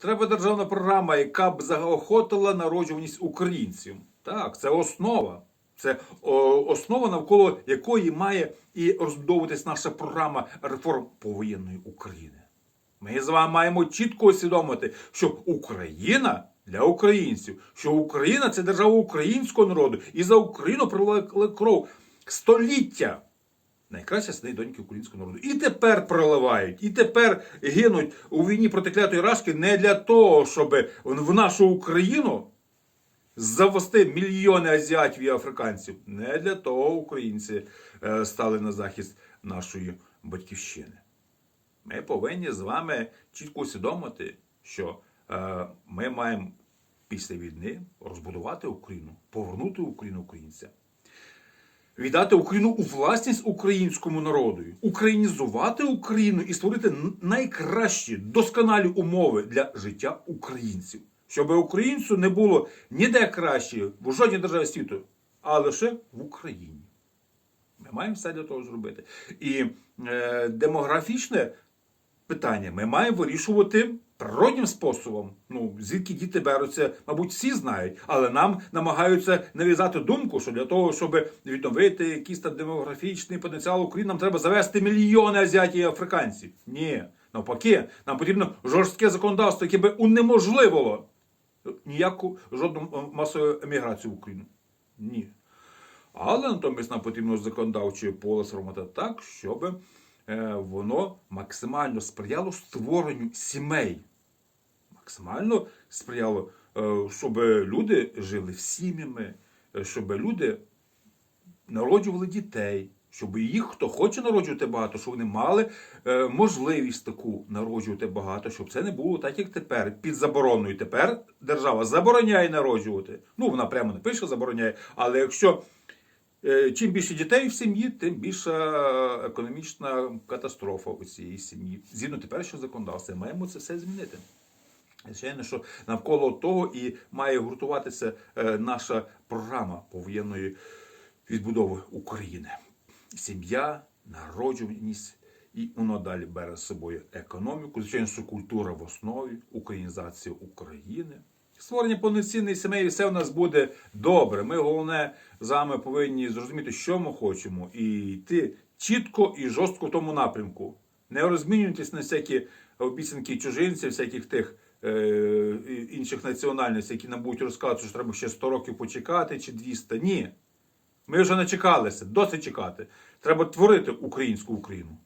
Треба державна програма, яка б заохотила народжуваність українців. Так, це основа. Це основа, навколо якої має і розбудовуватись наша програма реформ повоєнної України. Ми з вами маємо чітко усвідомити, що Україна для українців, що Україна це держава українського народу, і за Україну пролили кров століття. Найкраща сини доньки українського народу. І тепер проливають, і тепер гинуть у війні проти клятої рашки не для того, щоб в нашу Україну завести мільйони азіатів і африканців. Не для того українці е, стали на захист нашої батьківщини. Ми повинні з вами чітко усвідомити, що е, ми маємо після війни розбудувати Україну, повернути Україну українцям. Віддати Україну у власність українському народу, українізувати Україну і створити найкращі досконалі умови для життя українців, щоб українцю не було ніде краще в жодній державі світу, а лише в Україні. Ми маємо все для того зробити. І е, демографічне питання ми маємо вирішувати природнім способом. Ну, звідки діти беруться, мабуть, всі знають, але нам намагаються нав'язати думку, що для того, щоб відновити якийсь там демографічний потенціал України, нам треба завести мільйони азіатів і африканців. Ні, навпаки, нам потрібно жорстке законодавство, яке би унеможливило ніяку жодну масову еміграцію в Україну. Ні. Але натомість нам потрібно законодавче поле сформувати так, щоб воно максимально сприяло створенню сімей. Максимально сприяло, е, щоб люди жили сім'ями, е, щоб люди народжували дітей, щоб їх, хто хоче народжувати багато, щоб вони мали е, можливість таку народжувати багато, щоб це не було так, як тепер, під забороною. Тепер держава забороняє народжувати. Ну, вона прямо не пише, забороняє. Але якщо е, чим більше дітей в сім'ї, тим більша економічна катастрофа у цієї сім'ї. Згідно теперішнього законодавства, маємо це все змінити. Звичайно, що навколо того і має гуртуватися е, наша програма повоєнної відбудови України. Сім'я, народжуваність, і воно далі бере з собою економіку, звичайно, що культура в основі, українізація України. Створення повноцінної сімей, і все у нас буде добре. Ми головне з вами повинні зрозуміти, що ми хочемо, і йти чітко і жорстко в тому напрямку. Не розмінюватись на всякі обіцянки чужинців, всяких тих е, інших національностей, які нам будуть розказувати, що треба ще 100 років почекати чи 200. Ні. Ми вже не чекалися, досить чекати. Треба творити українську Україну.